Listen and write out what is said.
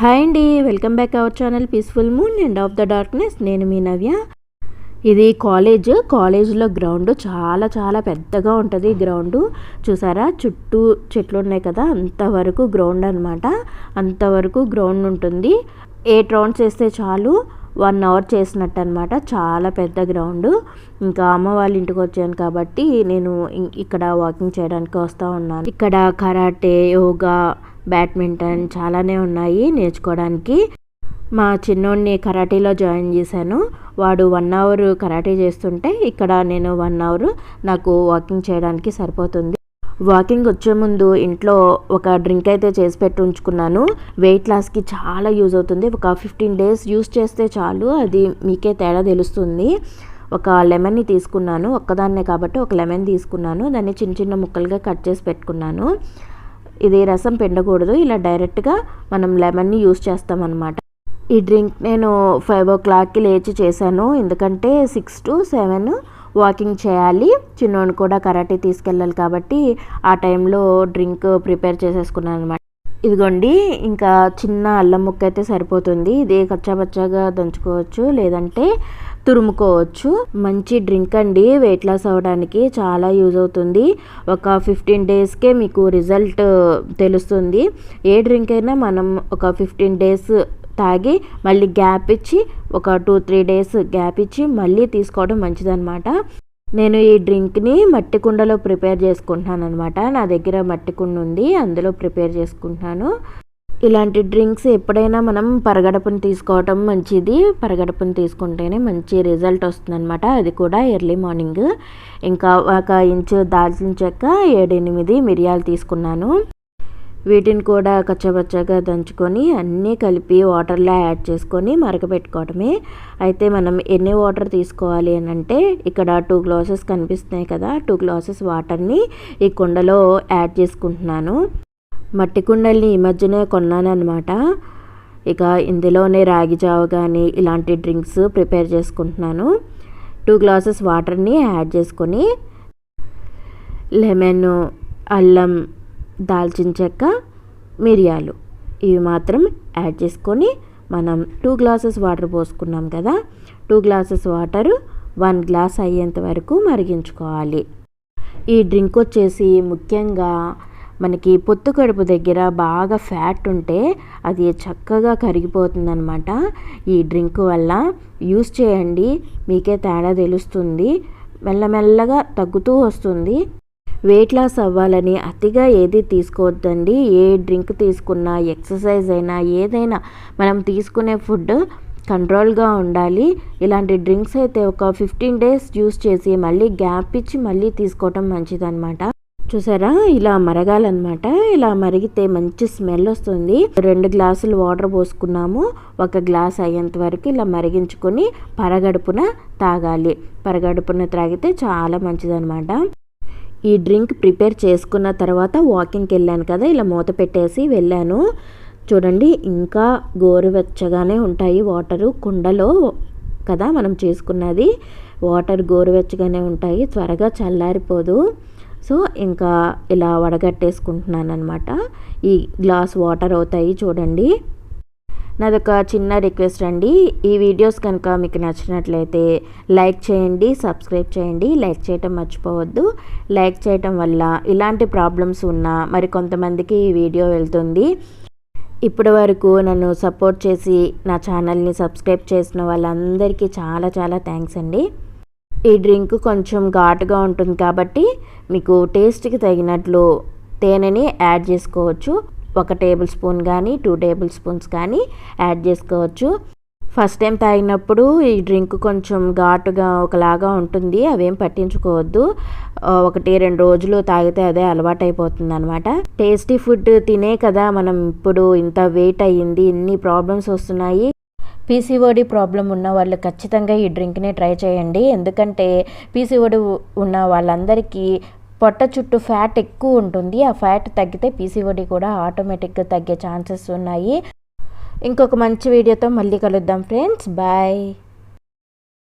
Hi అండి welcome back our channel peaceful moon and of the darkness నేను మీ నవ్య. ఇది కాలేజ్ కాలేజ్లో గ్రౌండ్ చాలా చాలా పెద్దగా ఉంటుంది గ్రౌండ్ చూసారా? చుట్టూ చెట్లు ఉన్నాయి కదా అంతవరకు గ్రౌండ్ అనమాట అంతవరకు గ్రౌండ్ ఉంటుంది. ఎయిట్ రౌండ్స్ వేస్తే చాలు వన్ అవర్ చేసినట్టు అనమాట చాలా పెద్ద గ్రౌండ్ ఇంకా అమ్మ వాళ్ళ ఇంటికి వచ్చాను కాబట్టి నేను ఇక్కడ వాకింగ్ చేయడానికి వస్తూ ఉన్నాను. ఇక్కడ కరాటే యోగా బ్యాడ్మింటన్ చాలానే ఉన్నాయి నేర్చుకోవడానికి. మా చిన్నోడిని కరాటీలో జాయిన్ చేశాను. వాడు వన్ అవర్ కరాటే చేస్తుంటే ఇక్కడ నేను వన్ అవర్ నాకు వాకింగ్ చేయడానికి సరిపోతుంది. వాకింగ్ వచ్చే ముందు ఇంట్లో ఒక డ్రింక్ అయితే చేసి పెట్టి ఉంచుకున్నాను. వెయిట్ లాస్కి చాలా యూజ్ అవుతుంది. ఒక ఫిఫ్టీన్ డేస్ యూస్ చేస్తే చాలు. అది మీకే తేడా తెలుస్తుంది. ఒక లెమన్ని తీసుకున్నాను. ఒక్కదాన్నే కాబట్టి ఒక లెమన్ తీసుకున్నాను. దాన్ని చిన్న చిన్న ముక్కలుగా కట్ చేసి పెట్టుకున్నాను. ఇది రసం పిండకూడదు. ఇలా డైరెక్ట్గా మనం లెమన్ని యూస్ చేస్తామన్నమాట. ఈ డ్రింక్ నేను ఫైవ్ ఓ క్లాక్కి లేచి చేశాను. ఎందుకంటే సిక్స్ టు సెవెన్ వాకింగ్ చేయాలి. చిన్నోని కూడా కరాటే తీసుకెళ్ళాలి కాబట్టి ఆ టైంలో డ్రింక్ ప్రిపేర్ చేసేసుకున్నాను అనమాట ఇదిగోండి ఇంకా చిన్న అల్లం ముక్క అయితే సరిపోతుంది. ఇది కచ్చాపచ్చాగా దంచుకోవచ్చు. లేదంటే తురుముకోవచ్చు. మంచి డ్రింక్ అండి. వెయిట్ లాస్ అవ్వడానికి చాలా యూజ్ అవుతుంది. ఒక ఫిఫ్టీన్ డేస్కే మీకు రిజల్ట్ uh, తెలుస్తుంది. ఏ డ్రింక్ అయినా మనం ఒక ఫిఫ్టీన్ డేస్ తాగి మళ్ళీ గ్యాప్ ఇచ్చి ఒక టూ త్రీ డేస్ గ్యాప్ ఇచ్చి మళ్ళీ తీసుకోవడం మంచిదన్నమాట. నేను ఈ డ్రింక్ని మట్టి కుండలో ప్రిపేర్ చేసుకుంటున్నాను అనమాట నా దగ్గర మట్టి కుండ ఉంది. అందులో ప్రిపేర్ చేసుకుంటున్నాను. ఇలాంటి డ్రింక్స్ ఎప్పుడైనా మనం పరగడపుని తీసుకోవటం మంచిది. పరగడపుని తీసుకుంటేనే మంచి రిజల్ట్ వస్తుందన్నమాట. అది కూడా ఎర్లీ మార్నింగ్. ఇంకా ఒక ఇంచు దాల్చిన చెక్క ఏడెనిమిది మిరియాలు తీసుకున్నాను. వీటిని కూడా కచ్చబచ్చగా దంచుకొని అన్నీ కలిపి వాటర్లో యాడ్ చేసుకొని మరగపెట్టుకోవడమే అయితే మనం ఎన్ని వాటర్ తీసుకోవాలి అని అంటే ఇక్కడ టూ గ్లాసెస్ కనిపిస్తున్నాయి కదా టూ గ్లాసెస్ వాటర్ని ఈ కుండలో యాడ్ చేసుకుంటున్నాను. మట్టి కుండల్ని ఈ మధ్యనే కొన్నాను అనమాట ఇక ఇందులోనే రాగి జావ కానీ ఇలాంటి డ్రింక్స్ ప్రిపేర్ చేసుకుంటున్నాను. టూ గ్లాసెస్ వాటర్ని యాడ్ చేసుకొని లెమన్ అల్లం దాల్చిన చెక్క మిరియాలు ఇవి మాత్రం యాడ్ చేసుకొని మనం టూ గ్లాసెస్ వాటర్ పోసుకున్నాం కదా two glasses water one glass అయ్యేంత వరకు మరిగించుకోవాలి. ఈ డ్రింక్ వచ్చేసి ముఖ్యంగా మనకి పొత్తు కడుపు దగ్గర బాగా ఫ్యాట్ ఉంటే అది చక్కగా కరిగిపోతుందన్నమాట. ఈ డ్రింక్ వల్ల యూస్ చేయండి మీకే తేడా తెలుస్తుంది. మెల్లమెల్లగా తగ్గుతూ వస్తుంది. వెయిట్ లాస్ అవ్వాలని అతిగా ఏది తీసుకోవద్దండి. ఏ డ్రింక్ తీసుకున్నా ఎక్సర్సైజ్ అయినా ఏదైనా మనం తీసుకునే ఫుడ్ కంట్రోల్గా ఉండాలి. ఇలాంటి డ్రింక్స్ అయితే ఒక ఫిఫ్టీన్ డేస్ యూస్ చేసి మళ్ళీ గ్యాప్ ఇచ్చి మళ్ళీ తీసుకోవటం మంచిదన్నమాట. చూసారా? ఇలా మరగాలన్నమాట. ఇలా మరిగితే మంచి స్మెల్ వస్తుంది. రెండు గ్లాసులు వాటర్ పోసుకున్నాము. ఒక గ్లాస్ అయ్యేంత వరకు ఇలా మరిగించుకొని పరగడుపున తాగాలి. పరగడుపున త్రాగితే చాలా మంచిదన్నమాట. ఈ డ్రింక్ ప్రిపేర్ చేసుకున్న తర్వాత వాకింగ్కి వెళ్ళాను కదా ఇలా మూత పెట్టేసి వెళ్ళాను. చూడండి ఇంకా గోరువెచ్చగానే ఉంటాయి వాటరు. కుండలో కదా మనం చేసుకున్నది. వాటర్ గోరువెచ్చగానే ఉంటాయి. త్వరగా చల్లారిపోదు. సో ఇంకా ఇలా వడగట్టేసుకుంటున్నాను అనమాట ఈ గ్లాస్ వాటర్ అవుతాయి చూడండి. నాదొక చిన్న రిక్వెస్ట్ అండి. ఈ వీడియోస్ కనుక మీకు నచ్చినట్లయితే లైక్ చేయండి సబ్స్క్రైబ్ చేయండి. లైక్ చేయటం మర్చిపోవద్దు. లైక్ చేయటం వల్ల ఇలాంటి ప్రాబ్లమ్స్ ఉన్నా మరి కొంతమందికి ఈ వీడియో వెళ్తుంది. ఇప్పటి వరకు నన్ను సపోర్ట్ చేసి నా ఛానల్ని సబ్స్క్రైబ్ చేసిన వాళ్ళందరికీ చాలా చాలా థ్యాంక్స్ అండి. ఈ డ్రింక్ కొంచెం ఘాటుగా ఉంటుంది కాబట్టి మీకు టేస్ట్కి తగినట్లు తేనెని యాడ్ చేసుకోవచ్చు. ఒక టేబుల్ స్పూన్ కానీ టూ టేబుల్ స్పూన్స్ కానీ యాడ్ చేసుకోవచ్చు. ఫస్ట్ టైం తాగినప్పుడు ఈ డ్రింక్ కొంచెం ఘాటుగా ఒకలాగా ఉంటుంది. అవేం పట్టించుకోవద్దు. ఒకటి రెండు రోజులు తాగితే అదే అలవాటు అయిపోతుంది అనమాట టేస్టీ ఫుడ్ తినే కదా మనం. ఇప్పుడు ఇంత వెయిట్ అయ్యింది ఇన్ని ప్రాబ్లమ్స్ వస్తున్నాయి. పీసీఓడి ప్రాబ్లం ఉన్న వాళ్ళు ఖచ్చితంగా ఈ డ్రింక్ని ట్రై చేయండి. ఎందుకంటే పీసీఓడి ఉన్న వాళ్ళందరికీ పొట్ట చుట్టూ ఫ్యాట్ ఎక్కువ ఉంటుంది. ఆ ఫ్యాట్ తగ్గితే పీసీఓడి కూడా ఆటోమేటిక్గా తగ్గే ఛాన్సెస్ ఉన్నాయి. ఇంకొక మంచి వీడియోతో మళ్ళీ కలుద్దాం ఫ్రెండ్స్. బాయ్.